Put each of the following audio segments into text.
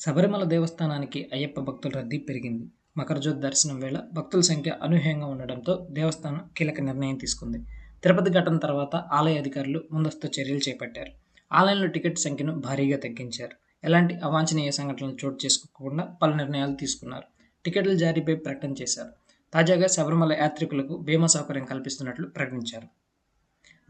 శబరిమల దేవస్థానానికి అయ్యప్ప భక్తుల రద్దీ పెరిగింది. మకరజ్యోతి దర్శనం వేళ భక్తుల సంఖ్య అనూహ్యంగా ఉండడంతో దేవస్థానం కీలక నిర్ణయం తీసుకుంది. తిరుపతి ఘటన తర్వాత ఆలయ అధికారులు ముందస్తు చర్యలు చేపట్టారు. ఆలయంలో టికెట్ సంఖ్యను భారీగా తగ్గించారు. ఎలాంటి అవాంఛనీయ సంఘటనలు చోటు చేసుకోకుండా పలు నిర్ణయాలు తీసుకున్నారు. టికెట్ల జారీపై ప్రకటన చేశారు. తాజాగా శబరిమల యాత్రికులకు బీమా సౌకర్యం కల్పిస్తున్నట్లు ప్రకటించారు.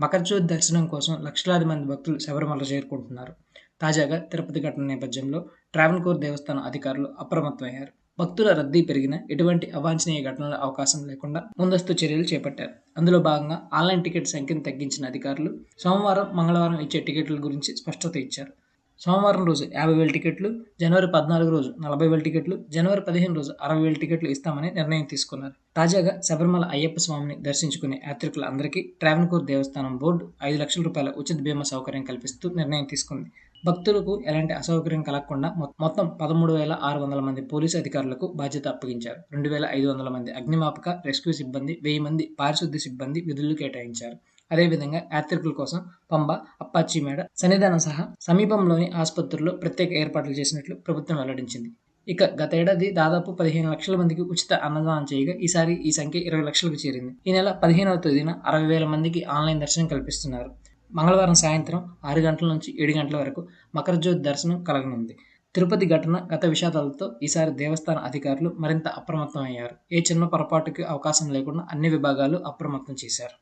మకరజ్యోతి దర్శనం కోసం లక్షలాది మంది భక్తులు శబరిమల చేరుకుంటున్నారు. తాజాగా తిరుపతి ఘటన నేపథ్యంలో ట్రావెన్కోర్ దేవస్థానం అధికారులు అప్రమత్తమయ్యారు. భక్తుల రద్దీ పెరిగిన ఎటువంటి అవాంఛనీయ ఘటనల అవకాశం లేకుండా ముందస్తు చర్యలు చేపట్టారు. అందులో భాగంగా ఆన్లైన్ టికెట్ సంఖ్యను తగ్గించిన అధికారులు సోమవారం మంగళవారం ఇచ్చే టికెట్ల గురించి స్పష్టత ఇచ్చారు. సోమవారం రోజు యాభై వేల టికెట్లు జనవరి పద్నాలుగు రోజు నలభై వేల టికెట్లు జనవరి పదిహేను రోజు అరవై వేల టికెట్లు ఇస్తామని నిర్ణయం తీసుకున్నారు. తాజాగా శబరిమల అయ్యప్ప స్వామిని దర్శించుకునే యాత్రికులందరికీ ట్రావెన్కోర్ దేవస్థానం బోర్డు ఐదు లక్షల రూపాయల ఉచిత బీమా సౌకర్యం కల్పిస్తూ నిర్ణయం తీసుకుంది. భక్తులకు ఎలాంటి అసౌకర్యం కలగకుండా మొత్తం పదమూడు వేల ఆరు వందల మంది పోలీసు అధికారులకు బాధ్యత అప్పగించారు. రెండు వేల ఐదు వందల మంది అగ్నిమాపక రెస్క్యూ సిబ్బంది వెయ్యి మంది పారిశుద్ధ్య సిబ్బంది విధులు కేటాయించారు. అదేవిధంగా యాత్రికుల కోసం పంబ అప్పాచి మేడ సన్నిధానం సహా సమీపంలోని ఆసుపత్రుల్లో ప్రత్యేక ఏర్పాట్లు చేసినట్లు ప్రభుత్వం వెల్లడించింది. ఇక గతేడాది దాదాపు పదిహేను లక్షల మందికి ఉచిత అన్నదానం చేయగా ఈసారి ఈ సంఖ్య ఇరవై లక్షలకు చేరింది. ఈ నెల పదిహేనవ తేదీన అరవై వేల మందికి ఆన్లైన్ దర్శనం కల్పిస్తున్నారు. మంగళవారం సాయంత్రం ఆరు గంటల నుంచి ఏడు గంటల వరకు మకరజ్యోతి దర్శనం కలగనుంది. తిరుపతి ఘటన గత విషాదాలతో ఈసారి దేవస్థాన అధికారులు మరింత అప్రమత్తం అయ్యారు ఏ చిన్న పొరపాటుకి అవకాశం లేకుండా అన్ని విభాగాలు అప్రమత్తం చేశారు.